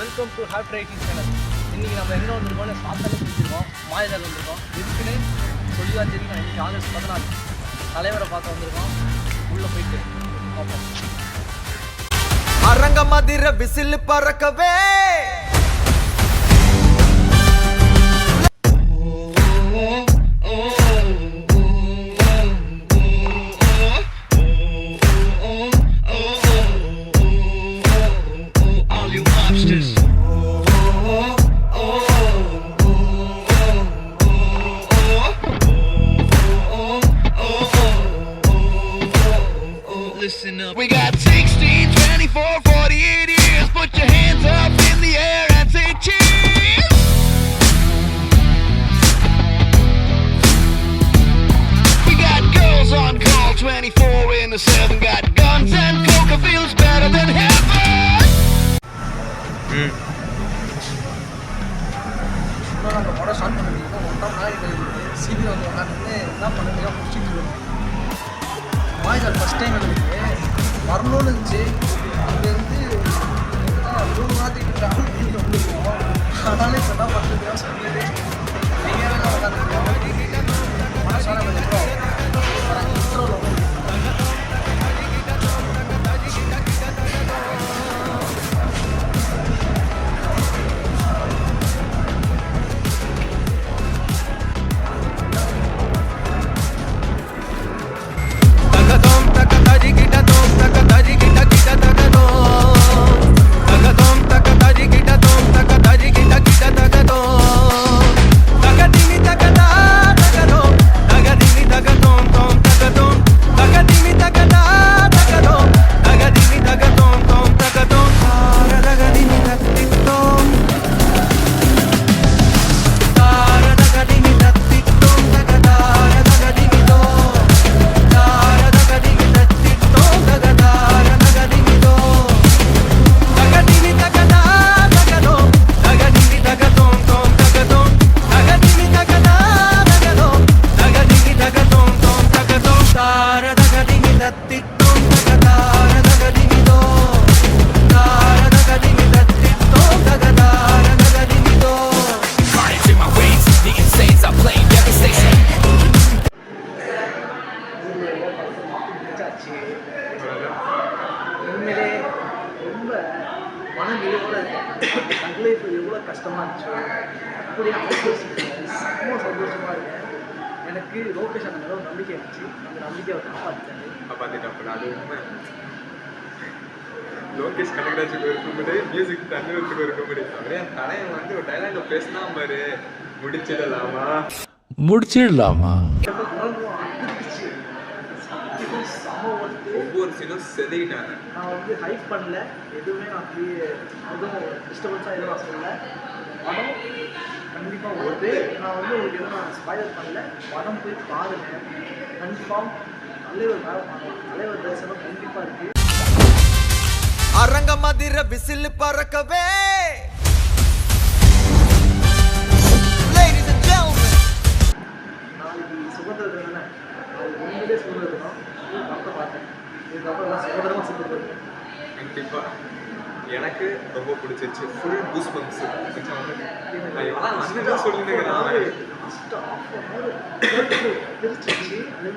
Welcome to hop writing channel இன்றைக்கி நம்ம எங்கே வந்திருக்கோம்னு சாப்பிட்டாலே பிடிச்சிருக்கோம் மாயதால் வந்திருக்கோம். எதுக்குன்னு சொல்லி தான் தெரியும். இன்றைக்கி ஆகஸ்ட் பதினாலு. தலைவரை பார்க்க வந்திருக்கோம். உள்ளே போயிட்டு பார்ப்போம். அரங்க மதிர விசில் பறக்கவே. For 48 years. Put your hands up in the air and say cheers. We got girls on call 24 in the 7. Got guns and coca feels better than heaven. Mm. நம்ம படம் ஸ்டார்ட் ஒன்றாம் நாள் வந்து உட்காந்து என்ன முடிச்சுட்டு இருக்கோம் ஃபஸ்ட் டைம் எனக்கு வரணும்னு இருந்துச்சு Bendito. முடிச்சாச்சு உண்மையிலே ரொம்ப மன நிறைவோட தன் லைஃப் எவ்வளோ கஷ்டமாக இருந்துச்சு. அப்படி ரொம்ப சந்தோஷமாக இருக்கேன். எனக்கு லோகேஷ் அந்த மேலே ஒரு நம்பிக்கை இருந்துச்சு அந்த நம்பிக்கையை அவர் காப்பாற்றிட்டாரு காப்பாத்திட்டாப்புல. அது உண்மை. லோகேஷ் கனகராஜுக்கு இருக்கும்போது மியூசிக் தன்னுக்கு இருக்கும்போது அவரே என் தலையன் வந்து ஒரு டைலாக்ல பேசினா பாரு. முடிச்சிடலாமா? முடிச்சிடலாமா? ஒவ்வொரு சீனும் செதுக்கிட்டாங்க. நான் வந்து ஹைப் பண்ணல. எதுவுமே நான் அப்படியே எதுவும் டிஸ்டர்பன்ஸாக எதுவும் நான் சொல்லல. படம் கண்டிப்பாக வருது நான் வந்து உங்களுக்கு எதுவும் நான் ஸ்பாய்லர் பண்ணல. படம் போய் பாருங்க. கன்ஃபார்ம் தலைவர் மேலே பார்க்கலாம். தலைவர் தரிசனம் கண்டிப்பாக இருக்குது அரங்க மதிர விசில் பறக்கவே இதுக்கப்புறம் நான் சுதந்திரமாக சுதந்திரம் கண்டிப்பா. எனக்கு ரொம்ப பிடிச்சிருச்சு. ஃபுல் பூஸ் பம்ப்ஸ் சொல்லிட்டு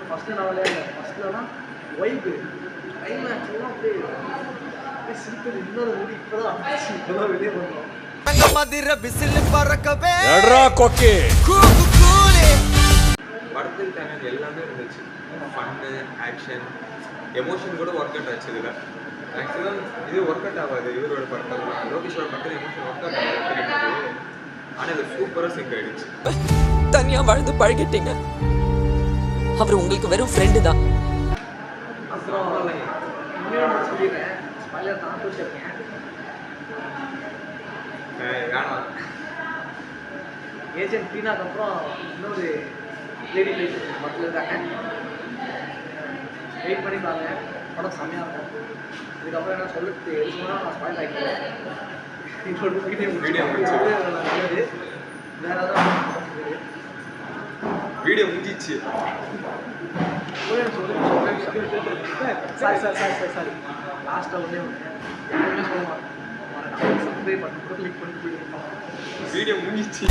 ஃபஸ்ட்டு நான் விளையாடல ஃபஸ்ட்லலாம் வைப்பு கிளைமேக்ஸ்லாம் அப்படியே சிரிப்பது இன்னொரு முடி இப்போ தான் வந்துச்சு. இப்போ தான் வெளியே அரங்க மதிர விசில் பறக்கவே. எட்ரா கொக்கி. கூக்கு கூலி படத்துக்கு தேவையான எல்லாமே இருந்துச்சு. ஃபன்னு ஆக்ஷன் எமோஷன் கூட ஒர்க் அவுட் ஆச்சு இதில். ஆக்சுவலாக இது ஒர்க் அவுட் ஆகாது இவரோட படத்தில் லோகேஷோட படத்தில் எமோஷன் ஒர்க் அவுட் ஆகாது ஆனால் இது சூப்பராக சிங்க் ஆயிடுச்சு. தனியா வாழ்ந்து பழகிட்டீங்க. அவர் உங்களுக்கு வெறும் ஃப்ரெண்டு தான். அப்புறம் சொல்லிடுறேன் வேணாம். ஏஜென்ட் டீனாக்கு அப்புறம் இன்னொரு லேடி லைஃப் படத்தில் இருக்காங்க. வெயிட் பண்ணி பாருங்க. படம் செம்மையாக இருக்கும். இதுக்கப்புறம் என்ன சொல்லுறது எது சொன்னால் நான் ஸ்பாயில். நல்லது? வேறு ஏதாவது வீடியோ முடிஞ்சிச்சு. Sorry sorry sorry sorry sorry லாஸ்ட்டாக ஒன்றே ஒன்று எப்பவுமே சொல்ல மாட்டேன். சப்ஸ்கிரைப் பண்ணி. கிளிக் பண்ணி. வீடியோ முடிஞ்சிச்சு.